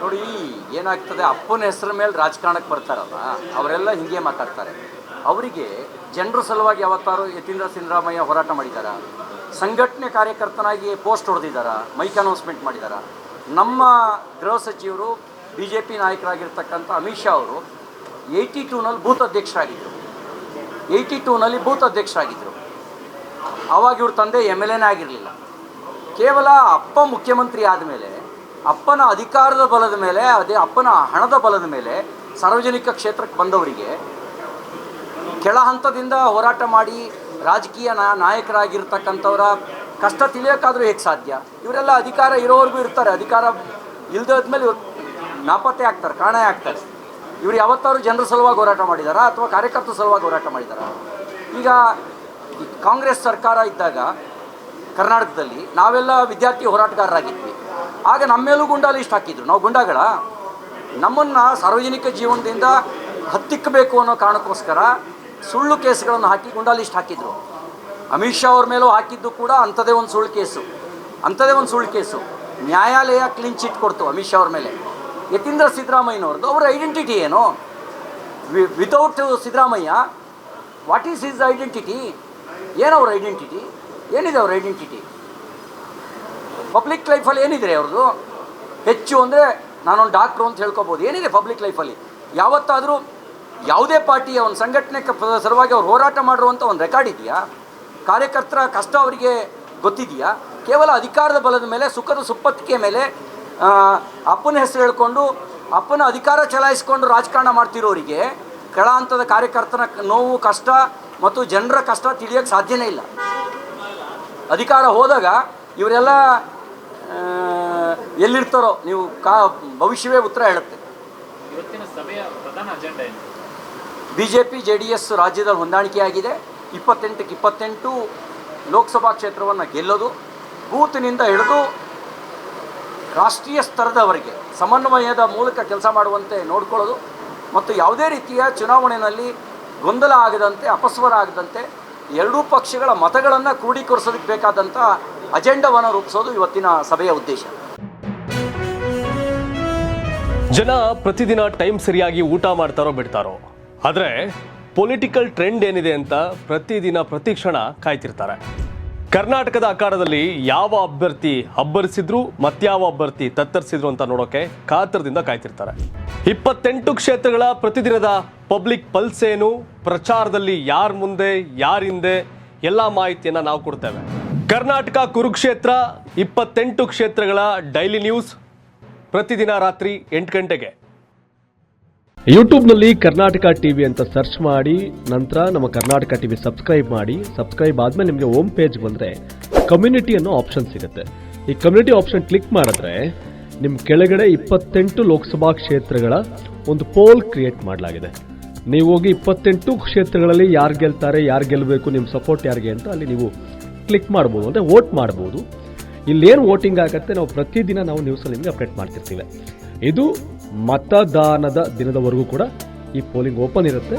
ನೋಡಿ, ಏನಾಗ್ತದೆ, ಅಪ್ಪನ ಹೆಸರ ಮೇಲೆ ರಾಜಕಾರಣಕ್ಕೆ ಬರ್ತಾರಲ್ಲ, ಅವರೆಲ್ಲ ಹಿಂಗೆ ಮಾತಾಡ್ತಾರೆ. ಅವರಿಗೆ ಜನರ ಸಲುವಾಗಿ ಯಾವತ್ತಾರು ಯತೀಂದ್ರ ಸಿದ್ದರಾಮಯ್ಯ ಹೋರಾಟ ಮಾಡಿದಾರ, ಸಂಘಟನೆ ಕಾರ್ಯಕರ್ತನಾಗಿ ಪೋಸ್ಟ್ ಹೊಡೆದಿದ್ದಾರ ಮೈಕ್ ಅನೌನ್ಸ್ಮೆಂಟ್ ಮಾಡಿದಾರ. ನಮ್ಮ ಗೃಹ ಸಚಿವರು ಬಿ ಜೆ ಪಿ ನಾಯಕರಾಗಿರ್ತಕ್ಕಂಥ ಅಮಿತ್ ಶಾ ಅವರು ಏಯ್ಟಿ ಟೂನಲ್ಲಿ ಬೂತ್ ಅಧ್ಯಕ್ಷರಾಗಿದ್ದರು ಏಯ್ಟಿ ಟೂನಲ್ಲಿ ಬೂತ್ ಅಧ್ಯಕ್ಷರಾಗಿದ್ದರು ಆವಾಗ ಇವ್ರ ತಂದೆ ಎಂ ಎಲ್ ಎನೇ ಆಗಿರಲಿಲ್ಲ. ಕೇವಲ ಅಪ್ಪ ಮುಖ್ಯಮಂತ್ರಿ ಆದಮೇಲೆ ಅಪ್ಪನ ಅಧಿಕಾರದ ಬಲದ ಮೇಲೆ, ಅದೇ ಅಪ್ಪನ ಹಣದ ಬಲದ ಮೇಲೆ ಸಾರ್ವಜನಿಕ ಕ್ಷೇತ್ರಕ್ಕೆ ಬಂದವರಿಗೆ ಕೆಳ ಹಂತದಿಂದ ಹೋರಾಟ ಮಾಡಿ ರಾಜಕೀಯ ನಾ, ನಾಯಕರಾಗಿರ್ತಕ್ಕಂಥವರ ಕಷ್ಟ ತಿಳಿಯೋಕ್ಕಾದರೂ ಹೇಗೆ ಸಾಧ್ಯ? ಇವರೆಲ್ಲ ಅಧಿಕಾರ ಇರೋವರೆಗೂ ಇರ್ತಾರೆ. ಅಧಿಕಾರ ಇಲ್ದೋದ್ಮೇಲೆ ಇವ್ರು ನಾಪತ್ತೆ ಆಗ್ತಾರೆ ಕಾರಣ ಆಗ್ತಾರೆ. ಇವ್ರು ಯಾವತ್ತಾದ್ರು ಜನರ ಸಲುವಾಗಿ ಹೋರಾಟ ಮಾಡಿದಾರಾ ಅಥವಾ ಕಾರ್ಯಕರ್ತರ ಸಲುವಾಗಿ ಹೋರಾಟ ಮಾಡಿದಾರಾ? ಈಗ ಕಾಂಗ್ರೆಸ್ ಸರ್ಕಾರ ಇದ್ದಾಗ ಕರ್ನಾಟಕದಲ್ಲಿ ನಾವೆಲ್ಲ ವಿದ್ಯಾರ್ಥಿ ಹೋರಾಟಗಾರರಾಗಿದ್ವಿ. ಆಗ ನಮ್ಮ ಮೇಲೂ ಗುಂಡಾ ಲಿಸ್ಟ್ ಹಾಕಿದ್ರು. ನಾವು ಗುಂಡಾಗಳ. ನಮ್ಮನ್ನು ಸಾರ್ವಜನಿಕ ಜೀವನದಿಂದ ಹತ್ತಿಕ್ಕಬೇಕು ಅನ್ನೋ ಕಾರಣಕ್ಕೋಸ್ಕರ ಸುಳ್ಳು ಕೇಸ್ಗಳನ್ನು ಹಾಕಿ ಗುಂಡಾ ಲಿಸ್ಟ್ ಹಾಕಿದ್ರು. ಅಮಿತ್ ಶಾ ಅವ್ರ ಮೇಲೂ ಹಾಕಿದ್ದು ಕೂಡ ಅಂಥದೇ ಒಂದು ಸುಳ್ಳು ಕೇಸು. ಅಂಥದೇ ಒಂದು ಸುಳ್ಳು ಕೇಸು. ನ್ಯಾಯಾಲಯ ಕ್ಲೀನ್ ಚಿಟ್ ಕೊಡ್ತು ಅಮಿತ್ ಶಾ ಅವ್ರ ಮೇಲೆ. ಯತೀಂದ್ರ ಸಿದ್ದರಾಮಯ್ಯನವ್ರದ್ದು. ಅವ್ರ ಐಡೆಂಟಿಟಿ ಏನು? Without Siddaramaiah what is is identity ಏನು ಅವ್ರ ಐಡೆಂಟಿಟಿ ಏನಿದೆ ಅವ್ರ ಐಡೆಂಟಿಟಿ ಪಬ್ಲಿಕ್ ಲೈಫಲ್ಲಿ ಏನಿದೆ ಅವ್ರದ್ದು? ಹೆಚ್ಚು ಅಂದರೆ ನಾನೊಂದು ಡಾಕ್ಟ್ರು ಅಂತ ಹೇಳ್ಕೊಬೋದು. ಏನಿದೆ ಪಬ್ಲಿಕ್ ಲೈಫಲ್ಲಿ ಯಾವತ್ತಾದರೂ ಯಾವುದೇ ಪಾರ್ಟಿಯ ಒಂದು ಸಂಘಟನೆ ಸಲುವಾಗಿ ಅವ್ರು ಹೋರಾಟ ಮಾಡಿರುವಂಥ ಒಂದು ರೆಕಾರ್ಡ್ ಇದೆಯಾ? ಕಾರ್ಯಕರ್ತರ ಕಷ್ಟ ಅವರಿಗೆ ಗೊತ್ತಿದೆಯಾ? ಕೇವಲ ಅಧಿಕಾರದ ಬಲದ ಮೇಲೆ, ಸುಖದ ಸುಪ್ಪತ್ತಿಗೆ ಮೇಲೆ ಅಪ್ಪನ ಹೆಸರು ಹೇಳ್ಕೊಂಡು, ಅಪ್ಪನ ಅಧಿಕಾರ ಚಲಾಯಿಸಿಕೊಂಡು ರಾಜಕಾರಣ ಮಾಡ್ತಿರೋರಿಗೆ ಕೆಳ ಹಂತದ ಕಾರ್ಯಕರ್ತನ ನೋವು, ಕಷ್ಟ ಮತ್ತು ಜನರ ಕಷ್ಟ ತಿಳಿಯೋಕ್ಕೆ ಸಾಧ್ಯನೇ ಇಲ್ಲ. ಅಧಿಕಾರ ಹೋದಾಗ ಇವರೆಲ್ಲ ಎಲ್ಲಿರ್ತಾರೋ ನೀವು ಕಾ ಭವಿಷ್ಯವೇ ಉತ್ತರ ಹೇಳುತ್ತೆ. ಇವತ್ತಿನ ಸಭೆಯ ಪ್ರಧಾನ ಅಜೆಂಡಾ ಏನು? B J P J D S ರಾಜ್ಯದಲ್ಲಿ ಹೊಂದಾಣಿಕೆಯಾಗಿದೆ. ಇಪ್ಪತ್ತೆಂಟಕ್ಕೆ ಇಪ್ಪತ್ತೆಂಟು ಲೋಕಸಭಾ ಕ್ಷೇತ್ರವನ್ನು ಗೆಲ್ಲೋದು ಬೂತಿನಿಂದ ಹಿಡಿದು ರಾಷ್ಟ್ರೀಯ ಸ್ತರದವರೆಗೆ ಸಮನ್ವಯದ ಮೂಲಕ ಕೆಲಸ ಮಾಡುವಂತೆ ನೋಡ್ಕೊಳ್ಳೋದು ಮತ್ತು ಯಾವುದೇ ರೀತಿಯ ಚುನಾವಣೆಯಲ್ಲಿ ಗೊಂದಲ ಆಗದಂತೆ ಅಪಸ್ವರ ಆಗದಂತೆ ಎರಡೂ ಪಕ್ಷಗಳ ಮತಗಳನ್ನು ಕ್ರೋಢೀಕರಿಸೋದಕ್ಕೆ ಬೇಕಾದಂಥ ಅಜೆಂಡವನ್ನು ರೂಪಿಸೋದು ಇವತ್ತಿನ ಸಭೆಯ ಉದ್ದೇಶ. ಜನ ಪ್ರತಿದಿನ ಟೈಮ್ ಸರಿಯಾಗಿ ಊಟ ಮಾಡ್ತಾರೋ ಬಿಡ್ತಾರೋ. ಆದರೆ ಪೊಲಿಟಿಕಲ್ ಟ್ರೆಂಡ್ ಏನಿದೆ ಅಂತ ಪ್ರತಿದಿನ ಪ್ರತಿ ಕ್ಷಣ ಕಾಯ್ತಿರ್ತಾರೆ. ಕರ್ನಾಟಕದ ಆಕಾರದಲ್ಲಿ ಯಾವ ಅಭ್ಯರ್ಥಿ ಅಬ್ಬರಿಸಿದ್ರು ಮತ್ಯಾವ ಅಭ್ಯರ್ಥಿ ತತ್ತರಿಸಿದ್ರು ಅಂತ ನೋಡೋಕೆ ಕಾತರದಿಂದ ಕಾಯ್ತಿರ್ತಾರೆ. ಇಪ್ಪತ್ತೆಂಟು ಕ್ಷೇತ್ರಗಳ ಪ್ರತಿದಿನದ ಪಬ್ಲಿಕ್ ಪಲ್ಸ್ ಏನು, ಪ್ರಚಾರದಲ್ಲಿ ಯಾರ ಮುಂದೆ ಯಾರಿಂದೆ ಎಲ್ಲ ಮಾಹಿತಿಯನ್ನು ನಾವು ಕೊಡ್ತೇವೆ. ಕರ್ನಾಟಕ ಕುರುಕ್ಷೇತ್ರ ಇಪ್ಪತ್ತೆಂಟು ಕ್ಷೇತ್ರಗಳ ಡೈಲಿ ನ್ಯೂಸ್ ಪ್ರತಿದಿನ ರಾತ್ರಿ ಎಂಟು ಗಂಟೆಗೆ. ಯೂಟ್ಯೂಬ್ನಲ್ಲಿ ಕರ್ನಾಟಕ ಟಿವಿ ಅಂತ ಸರ್ಚ್ ಮಾಡಿ, ನಂತರ ನಮ್ಮ ಕರ್ನಾಟಕ ಟಿವಿ ಸಬ್ಸ್ಕ್ರೈಬ್ ಮಾಡಿ, ಸಬ್ಸ್ಕ್ರೈಬ್ ಆದ್ಮೇಲೆ ನಿಮಗೆ ಹೋಮ್ ಪೇಜ್ ಬಂದರೆ ಕಮ್ಯುನಿಟಿ ಅನ್ನೋ ಆಪ್ಷನ್ ಸಿಗುತ್ತೆ. ಈ ಕಮ್ಯುನಿಟಿ ಆಪ್ಷನ್ ಕ್ಲಿಕ್ ಮಾಡಿದ್ರೆ ನಿಮ್ಮ ಕೆಳಗಡೆ ಇಪ್ಪತ್ತೆಂಟು ಲೋಕಸಭಾ ಕ್ಷೇತ್ರಗಳ ಒಂದು ಪೋಲ್ ಕ್ರಿಯೇಟ್ ಮಾಡಲಾಗಿದೆ. ನೀವು ಹೋಗಿ ಇಪ್ಪತ್ತೆಂಟು ಕ್ಷೇತ್ರಗಳಲ್ಲಿ ಯಾರು ಗೆಲ್ತಾರೆ, ಯಾರು ಗೆಲ್ಲಬೇಕು ನಿಮ್ಮ ಸಪೋರ್ಟ್ ಯಾರಿಗೆ ಅಂತ ಅಲ್ಲಿ ನೀವು ಕ್ಲಿಕ್ ಮಾಡ್ಬೋದು ಅಂದರೆ ವೋಟ್ ಮಾಡ್ಬೋದು. ಇಲ್ಲೇನು ವೋಟಿಂಗ್ ಆಗುತ್ತೆ, ನಾವು ಪ್ರತಿದಿನ ನಾವು ನ್ಯೂಸಲ್ಲಿ ನಿಮಗೆ ಅಪ್ಡೇಟ್ ಮಾಡ್ತಿರ್ತೀವಿ. ಇದು ಮತದಾನದ ದಿನದವರೆಗೂ ಕೂಡ ಈ ಪೋಲಿಂಗ್ ಓಪನ್ ಇರುತ್ತೆ.